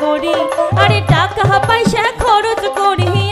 করি। আরে টাকা পয়সা খরচ করি।